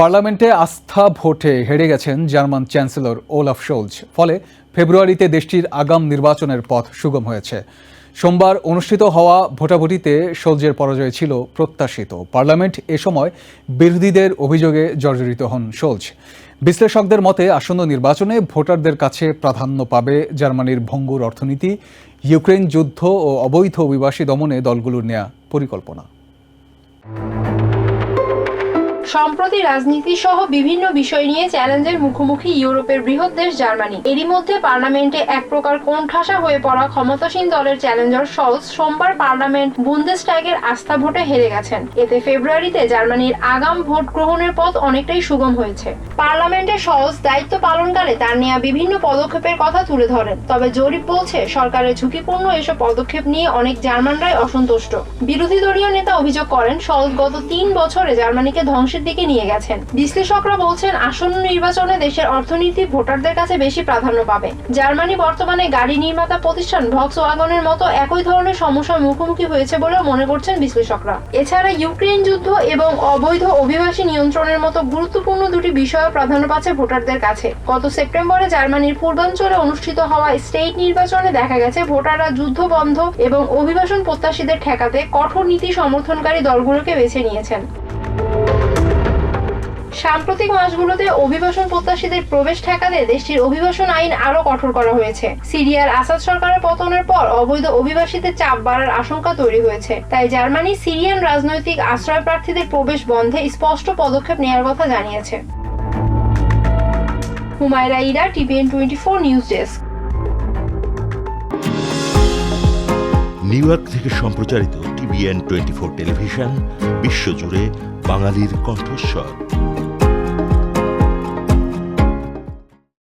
পার্লামেন্টে আস্থা ভোটে হেরে গেছেন জার্মান চ্যান্সেলর ওলাফ শোলজ। ফলে ফেব্রুয়ারিতে দেশটির আগাম নির্বাচনের পথ সুগম হয়েছে। সোমবার অনুষ্ঠিত হওয়া ভোটাভুটিতে শোলজের পরাজয় ছিল প্রত্যাশিত। পার্লামেন্ট এ সময় বিরোধীদের অভিযোগে জর্জরিত হন শোলজ। বিশ্লেষকদের মতে, আসন্ন নির্বাচনে ভোটারদের কাছে প্রাধান্য পাবে জার্মানির ভঙ্গুর অর্থনীতি ইউক্রেন যুদ্ধ ও অবৈধ অভিবাসী দমনে দলগুলোর নেয়া পরিকল্পনা। সম্প্রতি রাজনীতি সহ বিভিন্ন বিষয় নিয়ে চ্যালেঞ্জের মুখোমুখি ইউরোপের বৃহৎ দেশ জার্মানি। এরই মধ্যে পার্লামেন্টে এক প্রকার কোণঠাসা হয়ে পড়া ক্ষমতাসীন দলের চ্যালেঞ্জার শলস সোমবার পার্লামেন্ট বুন্দেস্টাগের আস্থা ভোটে হেরে গেছেন। এতে ফেব্রুয়ারিতে জার্মানির আগাম ভোট গ্রহণের পথ অনেকটাই সুগম হয়েছে। পার্লামেন্টে শলস দায়িত্ব পালনকালে তার নেওয়া বিভিন্ন পদক্ষেপের কথা তুলে ধরেন। তবে জরিপ বলছে, সরকারের ঝুঁকিপূর্ণ এসব পদক্ষেপ নিয়ে অনেক জার্মানরাই অসন্তুষ্ট। বিরোধী দলীয় নেতা অভিযোগ করেন, শলস গত তিন বছরে জার্মানিকে ধ্বংসের দিকে নিয়ে গেছেন। বিশ্লেষকরা বলছেন, আসন্ন নির্বাচনে দেশের অর্থনীতি ভোটারদের কাছে বেশি প্রাধান্য পাবে। জার্মানি বর্তমানে গাড়ি নির্মাতা প্রতিষ্ঠান ভক্স ওয়াগনের মতো একই ধরনের সমস্যার মুখোমুখি হয়েছে বলেও মনে করছেন বিশ্লেষকরা। এছাড়া ইউক্রেন যুদ্ধ এবং অবৈধ অভিবাসী নিয়ন্ত্রণের মতো গুরুত্বপূর্ণ দুটি বিষয়ও প্রাধান্য পাচ্ছে ভোটারদের কাছে। গত সেপ্টেম্বরে জার্মানির পূর্বাঞ্চলে অনুষ্ঠিত হওয়া স্টেট নির্বাচনে দেখা গেছে, ভোটাররা যুদ্ধ বন্ধ এবং অভিবাসন প্রত্যাশীদের ঠেকাতে কঠোর নীতি সমর্থনকারী দলগুলোকে বেছে নিয়েছেন। সাম্প্রতিক মাসগুলোতে অভিবাসন প্রত্যাশীদের প্রবেশ ঠেকাতে দেশটির অভিবাসন আইন আরও কঠোর করা হয়েছে। সিরিয়ার আসাদ সরকারের পতনের পর অবৈধ অভিবাসীদের চাপ বাড়ার আশঙ্কা তৈরি হয়েছে। তাই জার্মানি সিরিয়ান রাজনৈতিক আশ্রয় প্রার্থীদের প্রবেশ বন্ধে স্পষ্ট পদক্ষেপ নেওয়ার কথা জানিয়েছে। Humaira Ira, TVN twenty four news desk. New York থেকে সম্প্রচারিত টিভিএন টোয়েন্টি ফোর টেলিভিশন, বিশ্বজুড়ে বাঙালির কণ্ঠস্বর।